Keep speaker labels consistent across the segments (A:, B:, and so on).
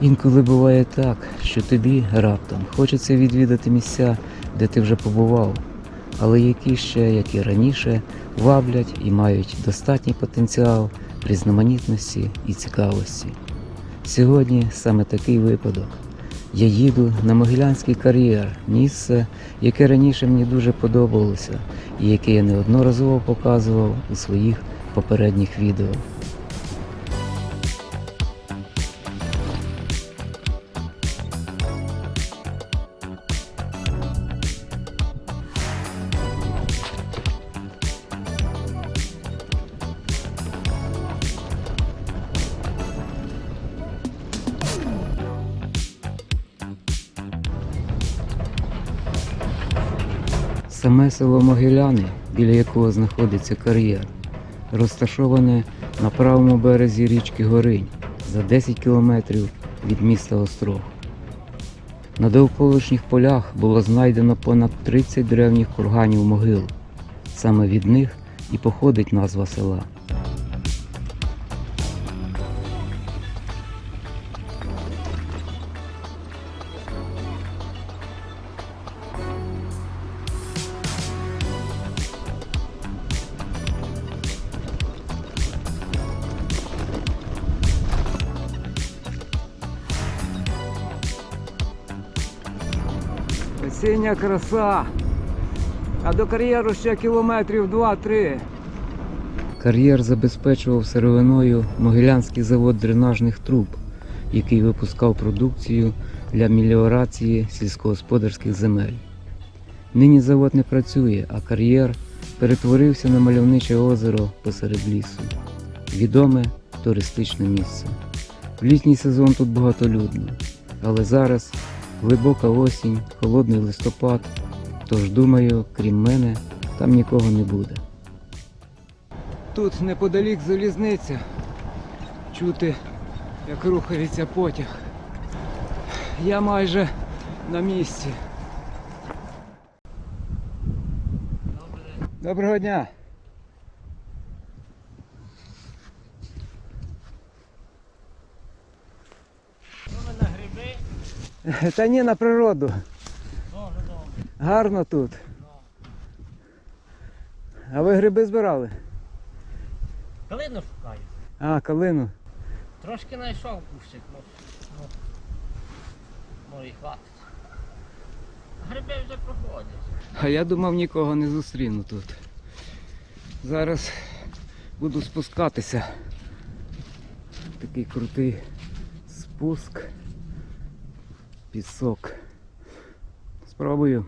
A: Інколи буває так, що тобі раптом хочеться відвідати місця, де ти вже побував, але які ще, як і раніше, ваблять і мають достатній потенціал різноманітності і цікавості. Сьогодні саме такий випадок. Я їду на Могилянський кар'єр, місце, яке раніше мені дуже подобалося і яке я неодноразово показував у своїх попередніх відео. Саме село Могиляни, біля якого знаходиться кар'єр, розташоване на правому березі річки Горинь за 10 кілометрів від міста Острог. На довколишніх полях було знайдено понад 30 древніх курганів могил. Саме від них і походить назва села. Осіння краса. А до кар'єру ще кілометрів 2-3. Кар'єр забезпечував сировиною Могилянський завод дренажних труб, який випускав продукцію для меліорації сільськогосподарських земель. Нині завод не працює, а кар'єр перетворився на мальовниче озеро посеред лісу. Відоме туристичне місце. В літній сезон тут багатолюдно, але зараз глибока осінь, холодний листопад, тож думаю, крім мене, там нікого не буде. Тут неподалік залізниця. Чути, як рухається потяг. Я майже на місці. Доброго дня.
B: на гриби?
A: Та ні, на природу. Гарно тут. А ви гриби збирали?
B: Калину шукаю.
A: А, калину.
B: Трошки знайшов кущик, ну, ну, може і хватить. Гриби вже проходять.
A: А я думав нікого не зустріну тут. Зараз буду спускатися. Такий крутий спуск. Пісок. Спробую.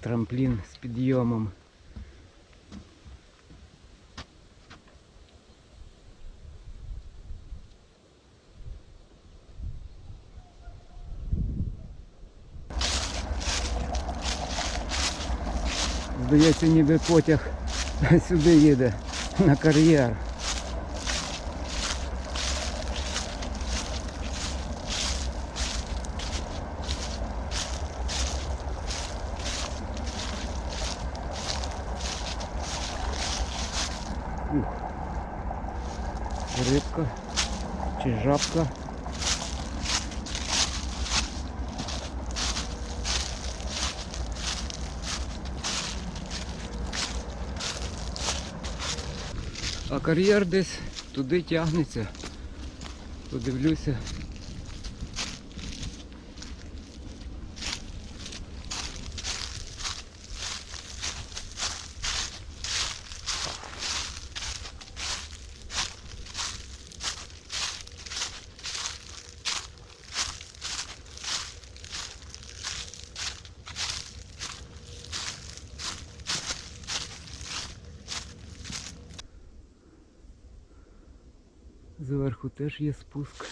A: Трамплін з підйомом. Здається, ніби потяг сюди їде, на кар'єр. рибка чи жабка. А кар'єр десь туди тягнеться. Подивлюся. Зверху теж є спуск.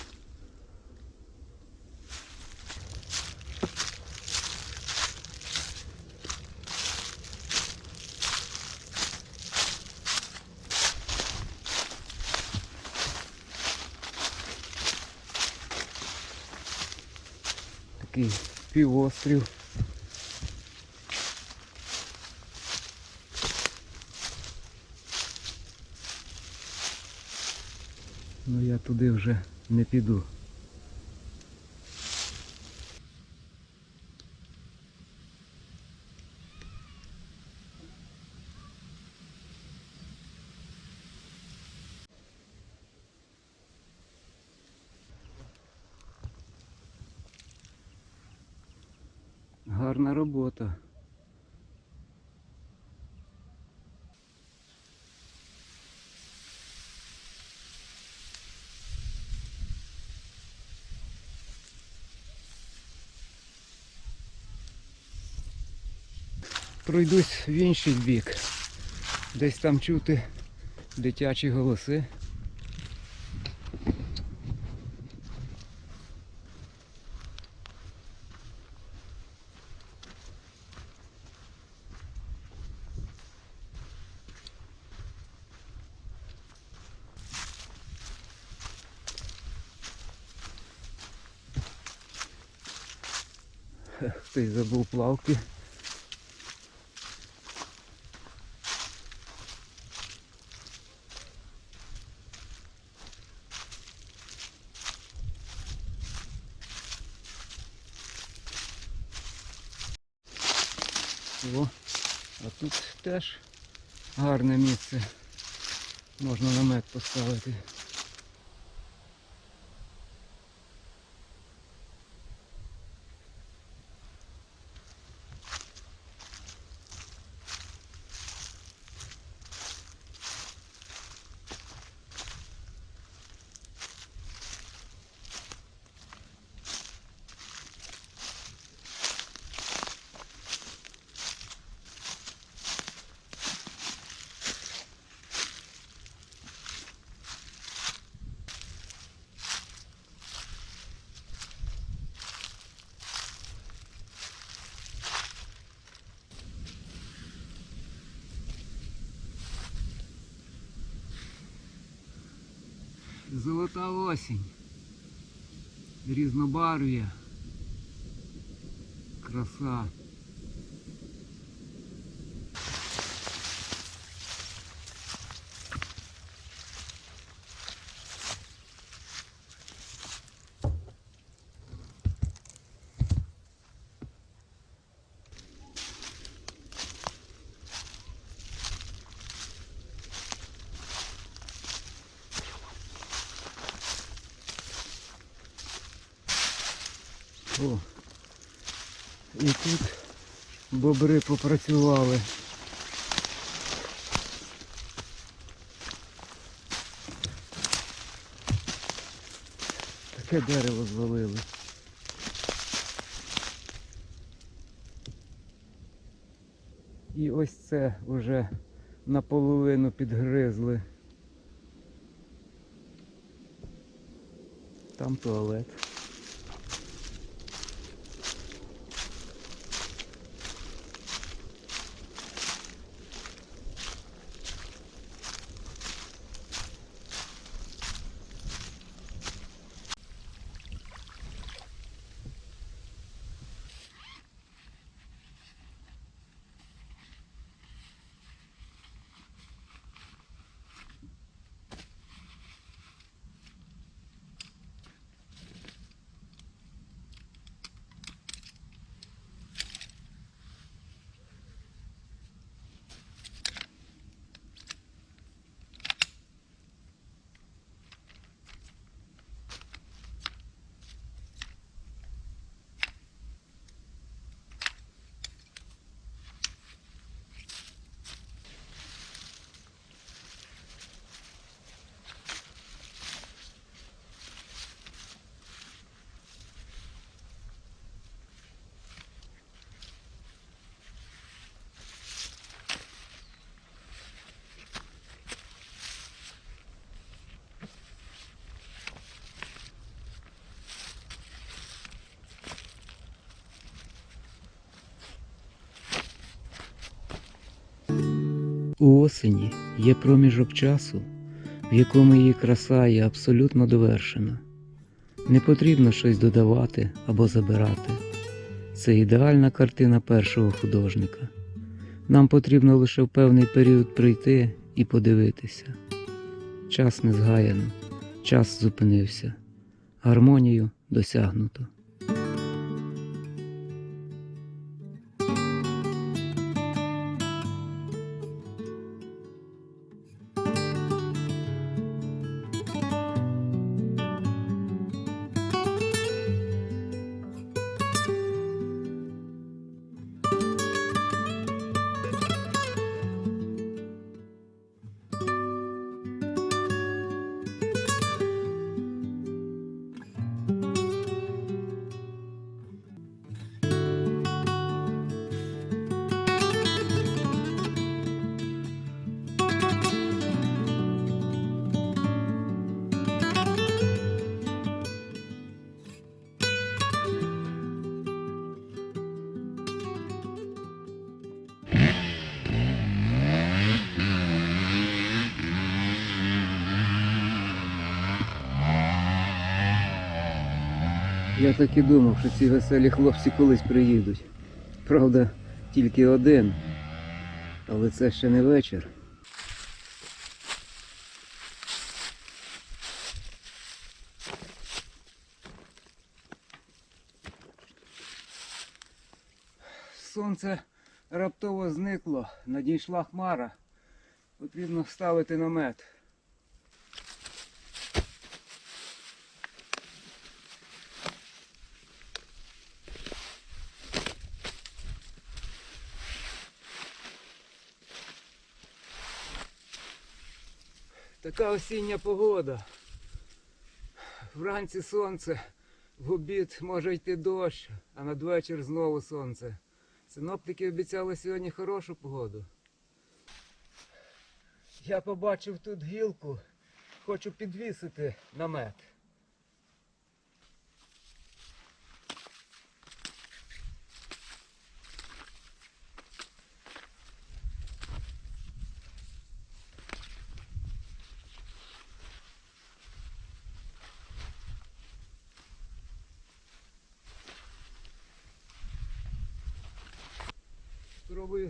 A: Такий півострів. Ну я туди вже не піду. Гарна робота. Пройдусь в інший бік. Десь там чути дитячі голоси. Хтось забув плавки. поставити. Золота осінь. Різнобарв'я. Краса. О. І тут бобри попрацювали. Таке дерево звалили. І ось це вже наполовину підгризли. Там туалет. У осені є проміжок часу, в якому її краса є абсолютно довершена. Не потрібно щось додавати або забирати. Це ідеальна картина першого художника. Нам потрібно лише в певний період прийти і подивитися. Час не згаяно, час зупинився, гармонію досягнуто. Так і думав, що ці веселі хлопці колись приїдуть. Правда, тільки один. Але це ще не вечір. Сонце раптово зникло, надійшла хмара. Потрібно ставити намет. Така осіння погода. Вранці сонце, в обід може йти дощ, а надвечір знову сонце. Синоптики обіцяли сьогодні хорошу погоду. Я побачив тут гілку, хочу підвісити намет.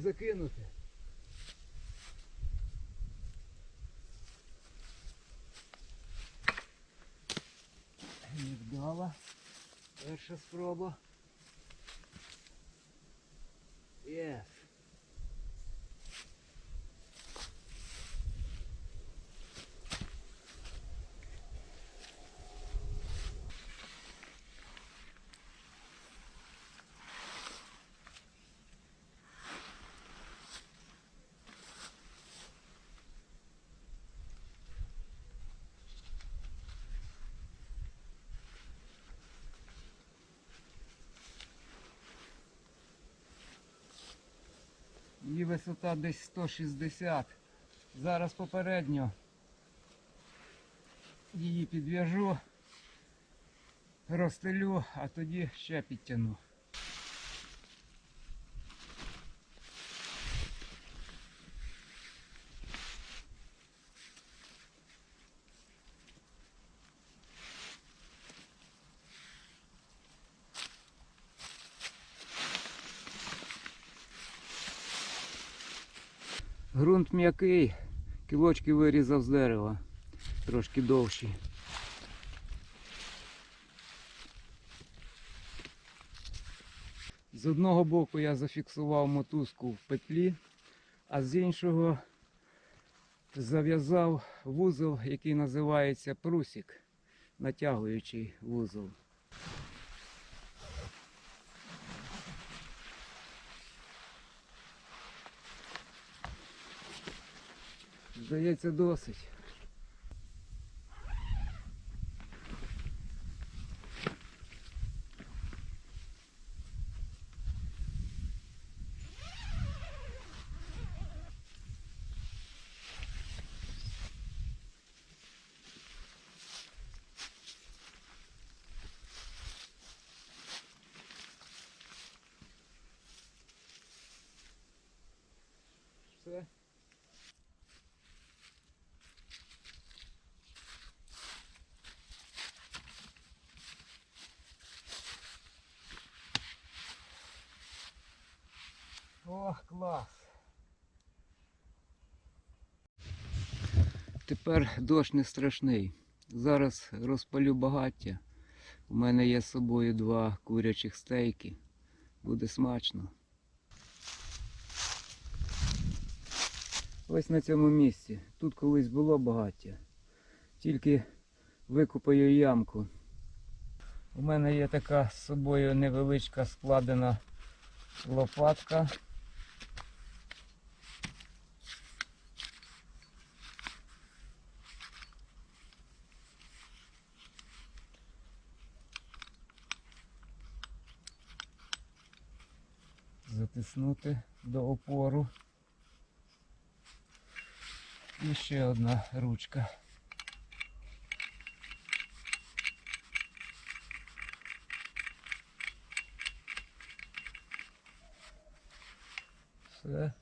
A: Закинути. Невдала. Перша спроба. Її висота десь 160. Зараз попередньо її підв'яжу, розстелю, а тоді ще підтягну. Грунт м'який, кілочки вирізав з дерева, трошки довші. З одного боку я зафіксував мотузку в петлі, а з іншого зав'язав вузол, який називається прусік, натягуючий вузол. Здається, досить. Все. О, клас. Тепер дощ не страшний. Зараз розпалю багаття. У мене є з собою два курячих стейки. Буде смачно. Ось на цьому місці. Тут колись було багаття. Тільки викупаю ямку. У мене є така з собою невеличка складена лопатка. Затиснути до опору. І ще одна ручка. Все,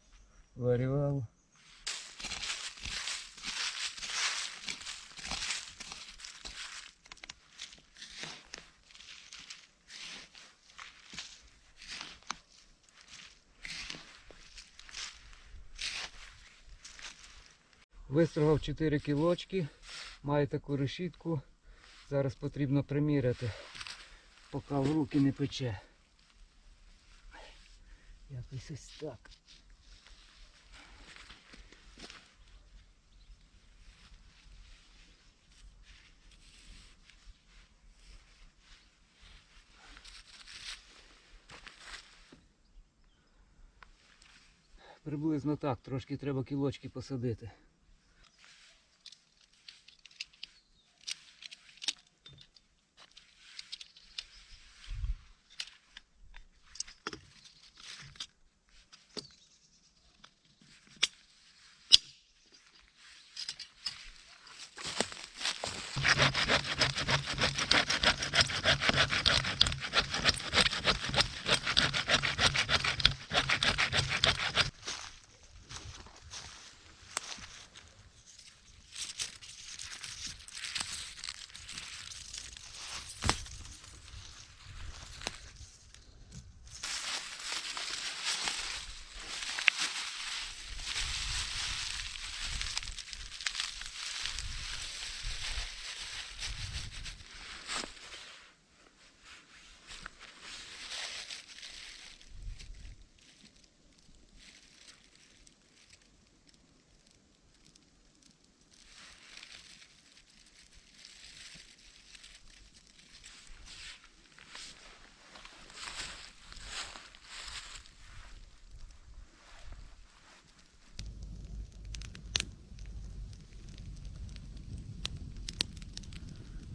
A: варював. Вистрогав 4 кілочки, маю таку решітку. Зараз потрібно приміряти, поки в руки не пече. Якось ось так. Приблизно так, трошки треба кілочки посадити.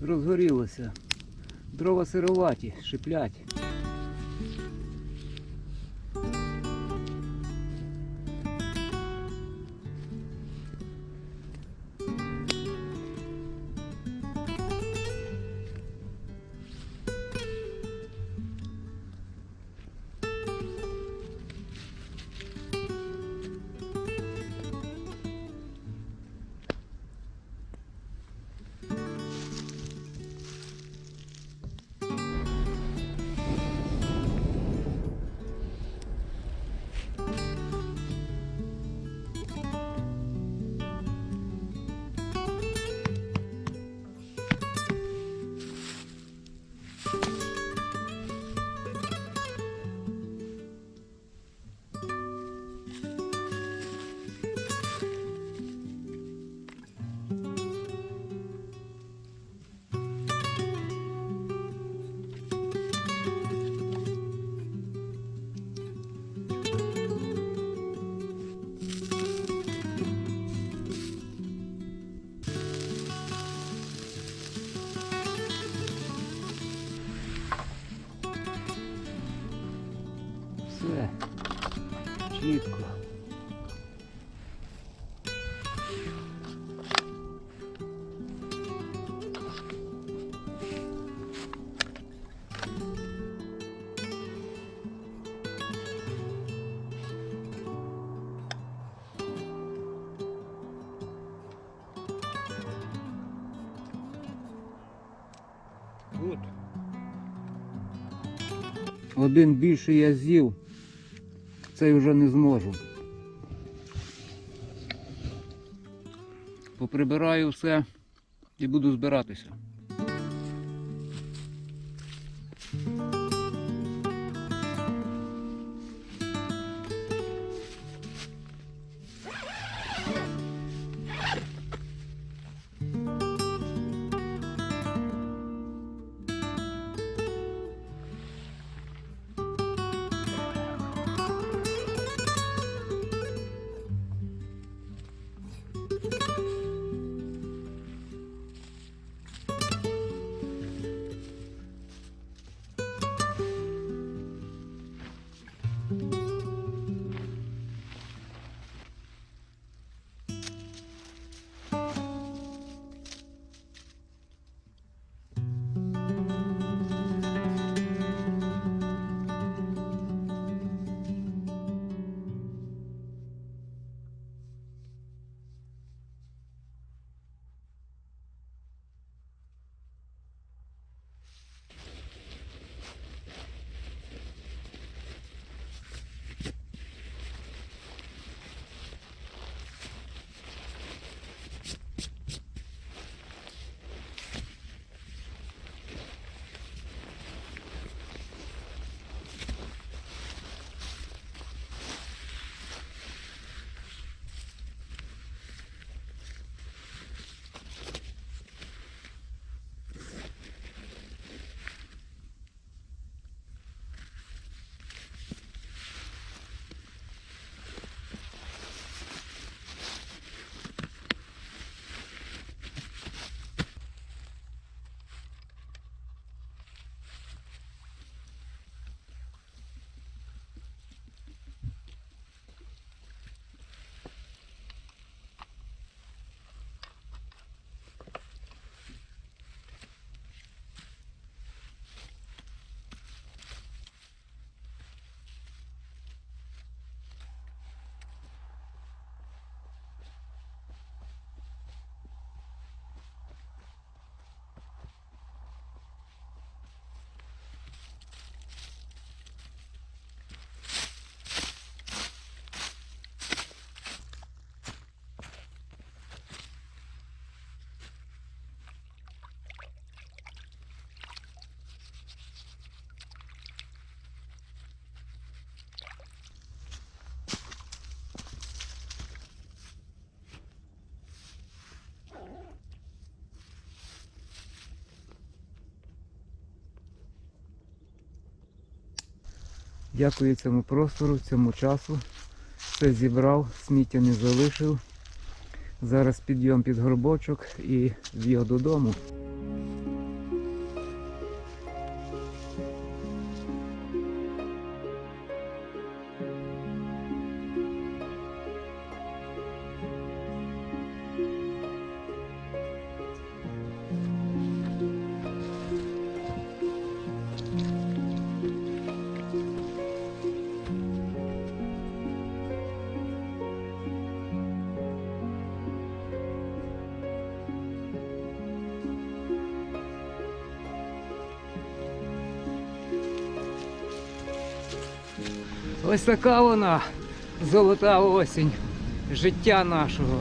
A: Розгорілося. Дрова сироваті, шиплять. Один більше я з'їв. цей вже не зможу. Поприбираю все і буду збиратися. Дякую цьому простору, цьому часу. Все зібрав, сміття не залишив. Зараз підйом під горбочок і в'їду додому. така вона золота осінь життя нашого.